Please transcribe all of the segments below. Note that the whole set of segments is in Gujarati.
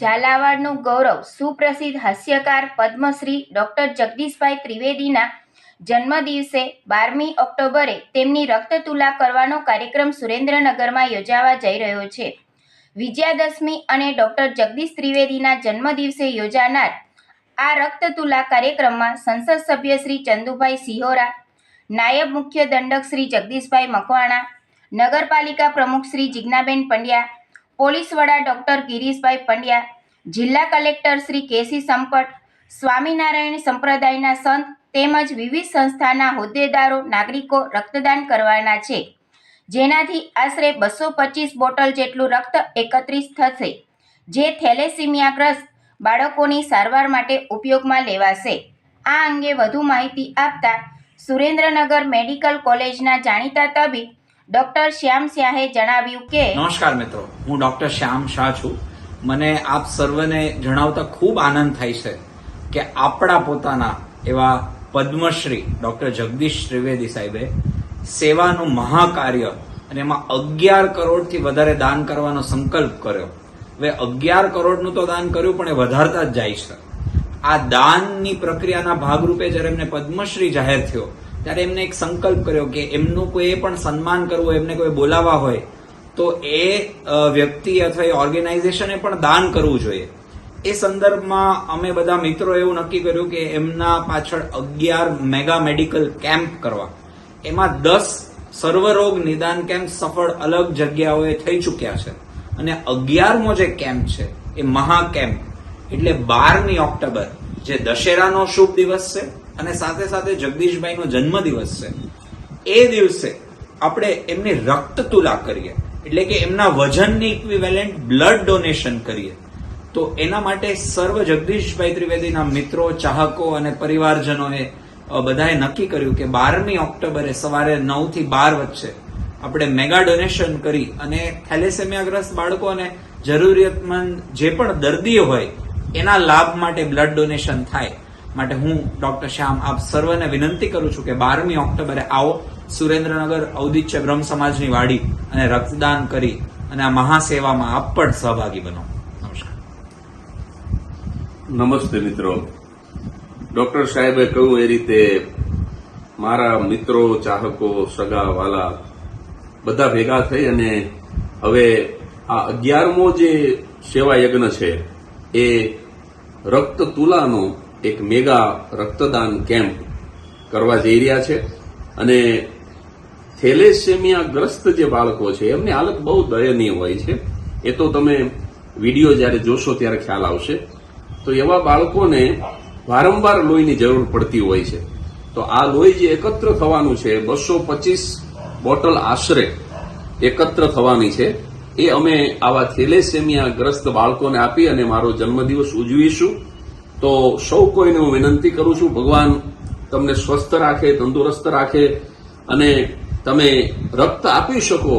ઝાલાવાડનું ગૌરવ સુપ્રસિદ્ધ હાસ્યકાર પદ્મશ્રી ડૉક્ટર જગદીશભાઈ ત્રિવેદીના જન્મદિવસે બારમી ઓક્ટોબરે તેમની રક્તતુલા કરવાનો કાર્યક્રમ સુરેન્દ્રનગરમાં યોજાવા જઈ રહ્યો છે. વિજયાદશમી અને ડૉક્ટર જગદીશ ત્રિવેદીના જન્મદિવસે યોજાનાર આ રક્તતુલા કાર્યક્રમમાં સંસદ સભ્ય શ્રી ચંદુભાઈ સિહોરા, નાયબ મુખ્ય દંડક શ્રી જગદીશભાઈ મકવાણા, નગરપાલિકા પ્રમુખ શ્રી જિજ્ઞાબેન પંડ્યા પોલીસ વડા ડૉક્ટર ગિરીશભાઈ પંડ્યા, જિલ્લા collector Shri K C Sampat Swaminarayan સંપ્રદાયના સંત તેમજ વિવિધ સંસ્થાના હોદ્દેદારો, નાગરિકો રક્તદાન કરવાના છે. જેનાથી આશરે બસો પચીસ બોટલ જેટલું રક્ત એકત્રિત થશે, જે થેલેસીમિયાગ્રસ્ત બાળકોની સારવાર માટે ઉપયોગમાં લેવાશે. આ અંગે વધુ માહિતી આપતા સુરેન્દ્રનગર મેડિકલ કોલેજના જાણીતા તબીબ ડૉક્ટર શ્યામ શાહે જણાવ્યું કે નમસ્કાર મિત્રો, હું ડોક્ટર શ્યામ શાહ છું. મને આપ સર્વને જણાવતા ખૂબ આનંદ થાય છે કે આપણા પોતાના એવા પદ્મશ્રી ડોક્ટર જગદીશ ત્રિવેદી સાહેબે સેવાનું મહાકાર્ય અને એમાં અગિયાર કરોડથી વધારે દાન કરવાનો સંકલ્પ કર્યો. હવે અગિયાર કરોડનું તો દાન કર્યું, પણ એ વધારતા જ જાય છે. આ દાનની પ્રક્રિયાના ભાગરૂપે જ્યારે એમને પદ્મશ્રી જાહેર થયો ત્યારે એમને એક સંકલ્પ કર્યો કે એમનું કોઈ પણ સન્માન કરવું એમને કોઈ બોલાવવા હોય, તો એ વ્યક્તિ અથવા એ ઓર્ગેનાઇઝેશને પણ દાન કરવું જોઈએ. એ સંદર્ભમાં અમે બધા મિત્રો એવું નક્કી કર્યું કે એમના પાછળ અગિયાર મેગા મેડિકલ કેમ્પ કરવા. એમાં દસ સર્વરોગ નિદાન કેમ્પ સફળ અલગ જગ્યાઓએ થઈ ચૂક્યા છે. અને અગિયારમો જે કેમ્પ છે, એ મહા કેમ્પ એટલે બારમી ઓક્ટોબર, જે દશેરાનો શુભ દિવસ છે અને સાથે સાથે જગદીશભાઈનો જન્મદિવસ છે. એ દિવસે આપણે એમની રક્ત તુલા કરીએ. એટલે કે એમના વજનની ઇક્વિવેલેન્ટ બ્લડ ડોનેશન કરીએ. તો એના માટે સર્વ જગદીશભાઈ ત્રિવેદીના મિત્રો, ચાહકો અને પરિવારજનોએ બધાએ નક્કી કર્યું કે બારમી ઓક્ટોબરે સવારે નવથી બાર વચ્ચે આપણે મેગા ડોનેશન કરી અને થેલેસેમિયાગ્રસ્ત બાળકોને જરૂરિયાતમંદ જે પણ દર્દીઓ હોય, એના લાભ માટે બ્લડ ડોનેશન થાય. માટે હું ડોક્ટર શ્યામ આપ સર્વને વિનંતી કરું છું કે બારમી ઓક્ટોબરે આવો સુરેન્દ્રનગર ઔદિત્ય બ્રહ્મ સમાજની વાડી અને રક્તદાન કરી અને આ મહાસેવામાં આપ પણ સહભાગી બનો. નમસ્તે મિત્રો. ડોક્ટર સાહેબે કહ્યું એ રીતે મારા મિત્રો, ચાહકો સગા વાલા બધા ભેગા થઈ અને હવે આ અગિયારમો જે સેવા યજ્ઞ છે, એ રક્ત તુલાનો એક મેગા રક્તદાન કેમ્પ કરવા જઈ રહ્યા છે. અને થેલેસેમિયા ગ્રસ્ત જે બાળકો છે, એમની હાલત બહુ દયનીય હોય છે. એ તો તમે વીડિયો જ્યારે જોશો ત્યારે ખ્યાલ આવશે. તો એવા બાળકોને વારંવાર લોહીની જરૂર પડતી હોય છે. તો આ લોહી જે એકત્ર થવાનું છે, બસો પચીસ બોટલ આશરે એકત્ર થવાની છે. એ અમે આવા થેલેસેમિયા ગ્રસ્ત બાળકોને આપી અને મારો જન્મદિવસ ઉજવીશું. તો સૌ કોઈને હું વિનંતી કરું છું, ભગવાન તમને સ્વસ્થ રાખે, તંદુરસ્ત રાખે અને તમે રક્ત આપી શકો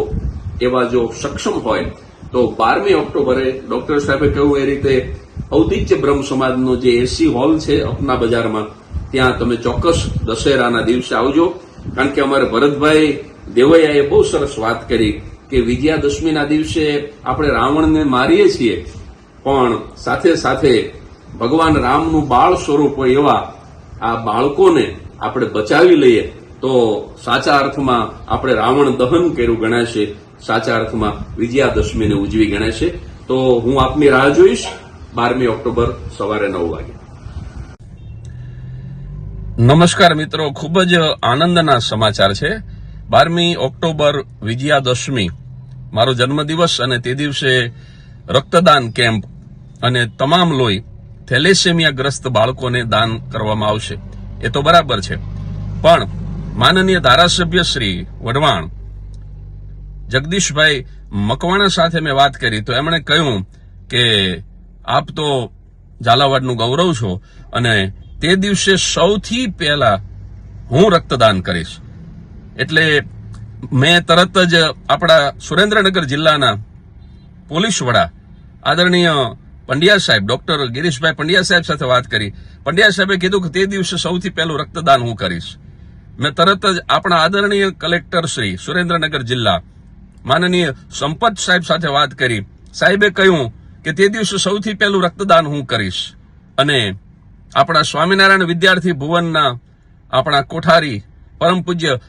એવા જો સક્ષમ હોય, તો બારમી ઓક્ટોબરે ડોક્ટર સાહેબે કહ્યું એ રીતે ઔદિત્ય બ્રહ્મ સમાજનો જે એસી હોલ છે અપના બજારમાં, ત્યાં તમે ચોક્કસ દશેરાના દિવસે આવજો. કારણ કે અમારે ભરતભાઈ દેવૈયાએ બહુ સરસ વાત કરી કે વિજયાદશમીના દિવસે આપણે રાવણને મારીએ છીએ. પણ સાથે સાથે ભગવાન રામનું બાળ સ્વરૂપ હોય એવા આ બાળકોને આપણે બચાવી લઈએ, તો સાચા અર્થમાં આપણે રાવણ દહન કર્યું ગણાશે, સાચા અર્થમાં વિજયાદશમીને ઉજવી ગણાશે. તો હું આપની રાહ જોઈશ. બારમી ઓક્ટોબર સવારે નવ વાગે. નમસ્કાર મિત્રો, ખૂબ જ આનંદના સમાચાર છે. બારમી ઓક્ટોબર વિજયાદશમી, મારો જન્મદિવસ અને તે દિવસે રક્તદાન કેમ્પ અને તમામ લોહી થેલેસેમિયા ગ્રસ્ત બાળકોને દાન કરવામાં આવશે. એ તો બરાબર છે. પણ માનનીય ધારાસભ્ય શ્રી વઢવાણ, જગદીશભાઈ મકવાણા સાથે મેં વાત કરી, તો એમણે કહ્યું કે આપ તો ઝાલાવાડનું ગૌરવ છો અને તે દિવસે સૌથી પહેલા હું રક્તદાન કરીશ. એટલે મેં તરત જ આપણા સુરેન્દ્રનગર જિલ્લાના પોલીસ વડા, આદરણીય પંડ્યા સાહેબ, ડોક્ટર ગિરીશભાઈ પંડ્યા સાહેબ સાથે વાત કરી. પંડ્યા સાહેબે કીધું કે તે દિવસે સૌથી પહેલું રક્તદાન હું કરીશ. મેં તરત જ આપણા આદરણીય કલેક્ટર શ્રી સુરેન્દ્રનગર જિલ્લા માનનીય સંપત સાહેબ સાથે વાત કરી. સાહેબે કહ્યું કે તે દિવસે સૌથી પહેલું રક્તદાન હું કરીશ. અને આપણા સ્વામિનારાયણ વિદ્યાર્થી ભુવનના આપણા કોઠારી પરમ પૂજ્ય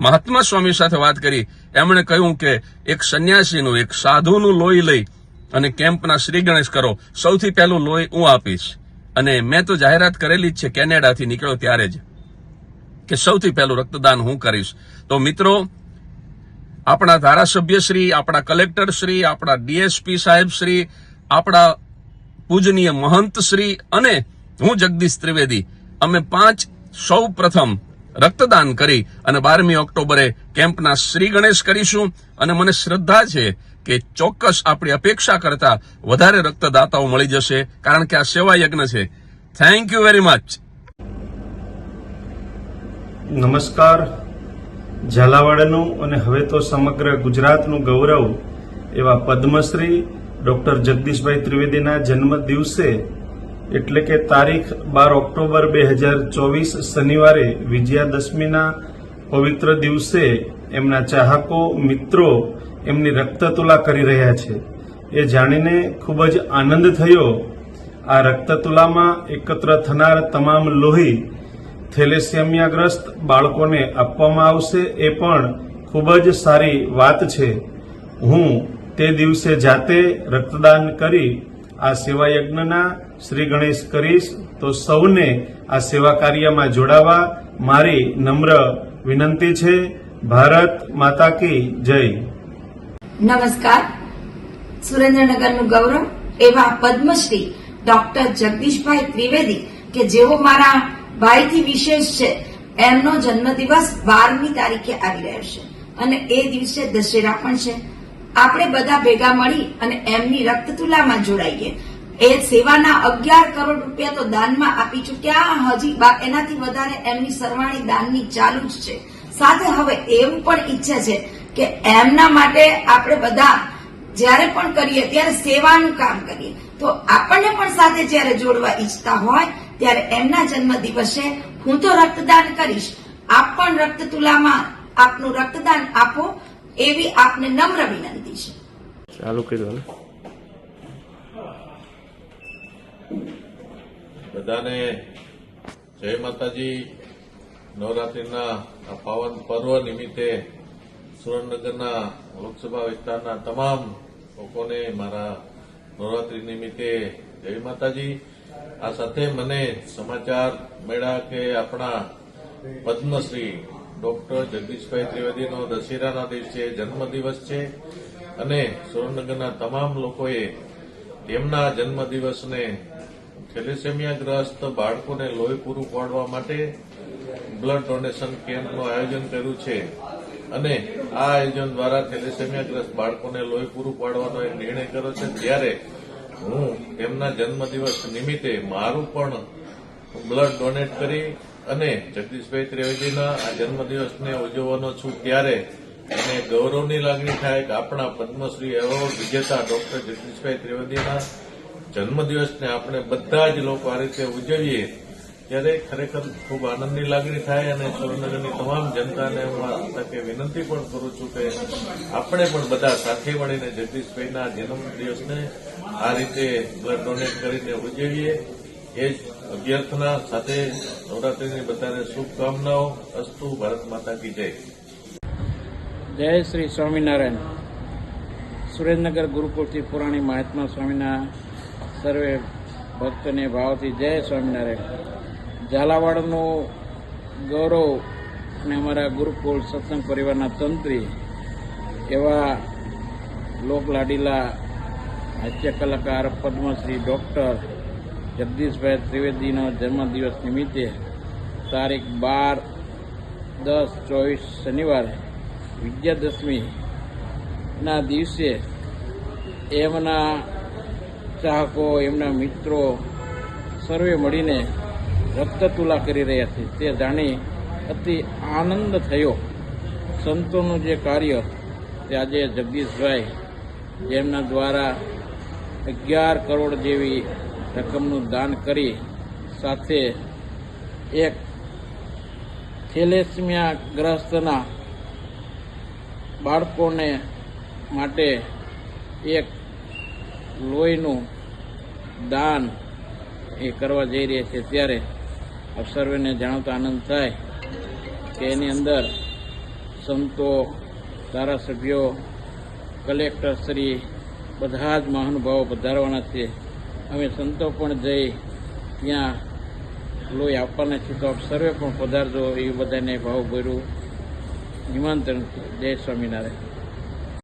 મહાત્મા સ્વામી સાથે વાત કરી. એમણે કહ્યું કે એક સંન્યાસીનું, એક સાધુનું લોહી લઈ અને કેમ્પના શ્રી ગણેશ કરો. સૌથી પહેલું લોહી હું આપીશ. અને મેં તો જાહેરાત કરેલી જ છે, કેનેડાથી નીકળ્યો ત્યારે જ, કે સૌથી પહેલું રક્તદાન હું કરીશ. તો મિત્રો, આપણા ધારાસભ્ય શ્રી, આપણા કલેક્ટર શ્રી, આપણા ડીએસપી સાહેબ શ્રી, આપણા પૂજનીય મહંત શ્રી અને હું જગદીશ ત્રિવેદી. અમે પાંચ સૌ પ્રથમ રક્તદાન કરી અને બારમી ઓક્ટોબરે કેમ્પના શ્રી ગણેશ કરીશું. અને મને શ્રદ્ધા છે કે ચોક્કસ આપણી અપેક્ષા કરતા વધારે રક્તદાતાઓ મળી જશે, કારણ કે આ સેવા યજ્ઞ છે. થેન્ક યુ વેરી મચ નમસ્કાર. ઝાલાવાડનું અને હવે તો સમગ્ર ગુજરાતનું ગૌરવ એવા પદ્મશ્રી ડોક્ટર જગદીશભાઈ ત્રિવેદીના જન્મ દિવસે એટલે કે તારીખ બાર ઓક્ટોબર બે હજાર ચોવીસ શનિવારે વિજયાદશમીના પવિત્ર દિવસે, એમના ચાહકો, મિત્રો એમની રક્તતુલા કરી રહ્યા છે. એ જાણીને ખૂબ જ આનંદ થયો. આ રક્તતુલામાં એકત્ર થનાર તમામ લોહી થેલેસેમિયાગ્રસ્ત બાળકોને આપવામાં આવશે એ પણ ખૂબ જ સારી વાત છે. હું તે દિવસે જાતે રક્તદાન કરી આ સેવા યજ્ઞના શ્રી ગણેશ કરીશ તો સૌને આ સેવા કાર્યમાં જોડાવા મારી નમ્ર વિનંતી છે. ભારત માતા કી જય. નમસ્કાર. સુરેન્દ્રનગરનું ગૌરવ એવા પદ્મશ્રી ડોક્ટર જગદીશભાઈ ત્રિવેદી કે જેઓ મારા ભાઈથી વિશેષ છે. એમનો જન્મદિવસ બારમી તારીખે આવી રહ્યો છે અને એ દિવસે દશેરા પણ છે. આપણે બધા ભેગા મળી અને એમની રક્તતુલામાં જોડાઈએ. એ સેવાના અગિયાર કરોડ રૂપિયા તો દાનમાં આપી ચૂક્યા. હજી એનાથી વધારે એમની સરવાણી દાનની ચાલુ જ છે. સાથે હવે એવું પણ ઈચ્છે છે કે એમના માટે આપણે બધા જ્યારે પણ કરીએ ત્યારે સેવાનું કામ કરીએ. તો આપણને પણ સાથે જ્યારે જોડવા ઈચ્છતા હોય ત્યારે એમના જન્મ દિવસે હું તો રક્તદાન કરીશ. આપ પણ રક્તતુલામાં આપનું રક્તદાન આપો એવી આપને નમ્ર વિનંતી છે. ચાલુ કીધું બધાને જય માતાજી. નવરાત્રિના આ પાવન પર્વ નિમિત્તે સુરેન્દ્રનગરના લોકસભા વિસ્તારના તમામ લોકોને મારા નવરાત્રી નિમિત્તે જય માતાજી. આ સાથે મને સમાચાર મળ્યા કે આપણા પદ્મશ્રી ડોક્ટર જગદીશભાઈ ત્રિવેદીનો દશેરાના દિવસે જન્મદિવસ છે અને સુરેન્દ્રનગરના તમામ લોકોએ તેમના જન્મદિવસને થેલેસેમિયાગ્રસ્ત બાળકોને લોહી પૂરું પાડવા માટે બ્લડ ડોનેશન કેમ્પનું આયોજન કર્યું છે. અને આ આયોજન દ્વારા થેલેસેમિયાગ્રસ્ત બાળકોને લોહી પૂરું પાડવાનો એક નિર્ણય કર્યો છે. ત્યારે હું તેમના જન્મદિવસ નિમિત્તે મારું પણ બ્લડ ડોનેટ કરી અને જગદીશભાઈ ત્રિવેદીના આ જન્મદિવસને ઉજવવાનો છું. ત્યારે અને ગૌરવની લાગણી થાય કે આપણા પદ્મશ્રી એવોર્ડ વિજેતા ડોક્ટર જગદીશભાઈ ત્રિવેદીના જન્મદિવસને આપણે બધા જ લોકો આ રીતે ઉજવીએ. ત્યારે ખરેખર ખૂબ આનંદની લાગણી થાય અને સુરેન્દ્રનગરની તમામ જનતાને હું તકે વિનંતી પણ કરું છું કે આપણે પણ બધા સાથે મળીને જગદીશભાઈના જન્મદિવસને આ રીતે બ્લડ ડોનેટ કરીને ઉજવીએ. એ જ અભ્યર્થના સાથે નવરાત્રીની બધાને શુભકામનાઓ. અસ્તુ ભારત માતા કી જય. જય શ્રી સ્વામિનારાયણ. સુરેન્દ્રનગર ગુરુકુળથી પુરાણી મહાત્મા સ્વામીના સર્વે ભક્તને ભાવથી જય સ્વામિનારાયણ. ઝાલાવાડનું ગૌરવ અને અમારા ગુરુકુળ સત્સંગ પરિવારના તંત્રી એવા લોકલાડીલા હાસ્ય કલાકાર, પદ્મશ્રી ડૉક્ટર જગદીશભાઈ ત્રિવેદીનો જન્મદિવસ નિમિત્તે તારીખ બાર દસ ચોવીસ શનિવારે વિજયાદશમીના દિવસે એમના ચાહકો, એમના મિત્રો સર્વે મળીને રક્તતુલા કરી રહ્યા છે. તે જાણી અતિ આનંદ થયો. સંતોનું જે કાર્ય તે આજે જગદીશભાઈ જેમના દ્વારા અગિયાર કરોડ જેવી રકમનું દાન કરી સાથે એક થેલેસમિયા ગ્રસ્તના બાળકોને માટે એક લોહીનું દાન એ કરવા જઈ રહ્યા છે. ત્યારે આપ સર્વેને જાણતા આનંદ થાય કે એની અંદર સંતો, ધારાસભ્યો, કલેક્ટર શ્રી બધા જ મહાનુભાવો પધારવાના છે. અમે સંતો પણ જઈ ત્યાં લોહી આપવાના છે તો આપ સર્વે પણ પધારજો. એ બધાને ભાવભર્યું નિમંત્રણ જય સ્વામિનારાયણ.